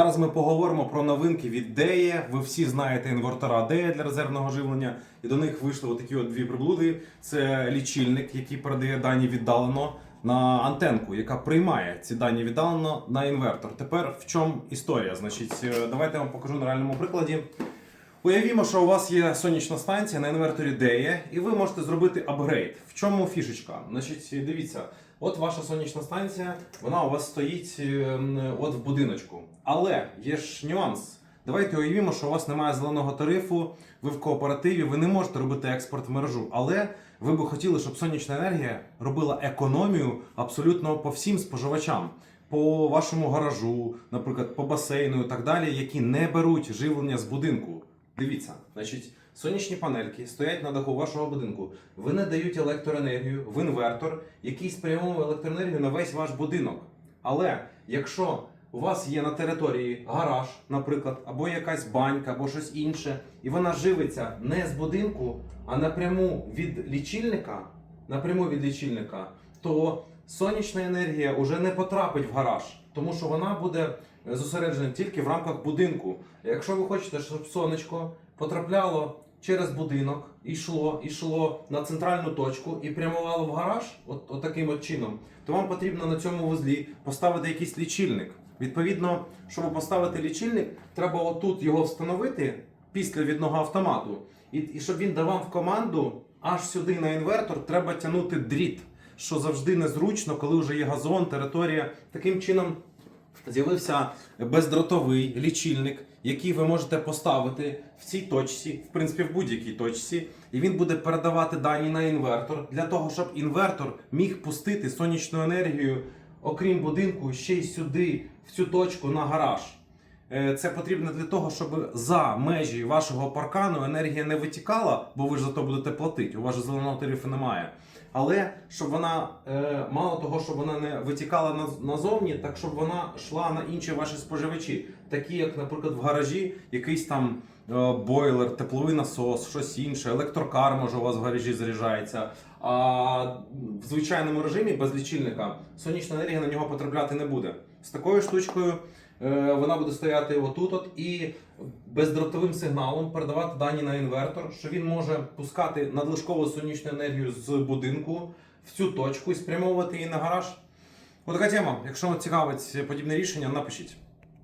Зараз ми поговоримо про новинки від Деє. Ви всі знаєте інвертора Деє для резервного живлення, і до них вийшли отакі от дві приблуди. Це лічильник, який передає дані віддалено на антенку, яка приймає ці дані віддалено на інвертор. Тепер в чому історія? Значить, е, давайте я вам покажу на реальному прикладі. Уявімо, що у вас є сонячна станція на інверторі DE, і ви можете зробити апгрейд. В чому фішечка? Значить, дивіться, от ваша сонячна станція, вона у вас стоїть е, от в будиночку. Але є ж нюанс. Давайте уявімо, що у вас немає зеленого тарифу, ви в кооперативі, ви не можете робити експорт в мережу. Але ви би хотіли, щоб сонячна енергія робила економію абсолютно по всім споживачам. По вашому гаражу, наприклад, по басейну і так далі, які не беруть живлення з будинку. Дивіться, значить, сонячні панельки стоять на даху вашого будинку. Вони дають електроенергію в інвертор, який спрямовує електроенергію на весь ваш будинок. Але якщо у вас є на території гараж, наприклад, або якась банька, або щось інше, і вона живиться не з будинку, а напряму від лічильника, напряму від лічильника, то сонячна енергія вже не потрапить в гараж, тому що вона буде зосереджена тільки в рамках будинку. Якщо ви хочете, щоб сонечко потрапляло через будинок, йшло, йшло на центральну точку і прямувало в гараж, от, от таким от чином, то вам потрібно на цьому вузлі поставити якийсь лічильник. Відповідно, щоб поставити лічильник, треба отут його встановити після відного автомату. І, і щоб він давав команду аж сюди на інвертор, треба тягнути дріт, що завжди незручно, коли вже є газон, територія. Таким чином з'явився бездротовий лічильник, який ви можете поставити в цій точці, в принципі, в будь-якій точці, і він буде передавати дані на інвертор для того, щоб інвертор міг пустити сонячну енергію, окрім будинку, ще й сюди, в цю точку на гараж. Е, Це потрібно для того, щоб за межі вашого паркану енергія не витікала, бо ви ж за то будете платити. У вас же зеленого тарифу немає. Але щоб вона е, мало того, щоб вона не витікала наз- назовні, так щоб вона йшла на інші ваші споживачі, такі як, наприклад, в гаражі якийсь там е, бойлер, тепловий насос, щось інше, електрокар може у вас в гаражі заряджається. А в звичайному режимі без лічильника сонячна енергія на нього потрапляти не буде. З такою штучкою вона буде стояти отут от і бездротовим сигналом передавати дані на інвертор, що він може пускати надлишкову сонячну енергію з будинку в цю точку і спрямовувати її на гараж. Отака тема. Якщо вас цікавить подібне рішення, напишіть.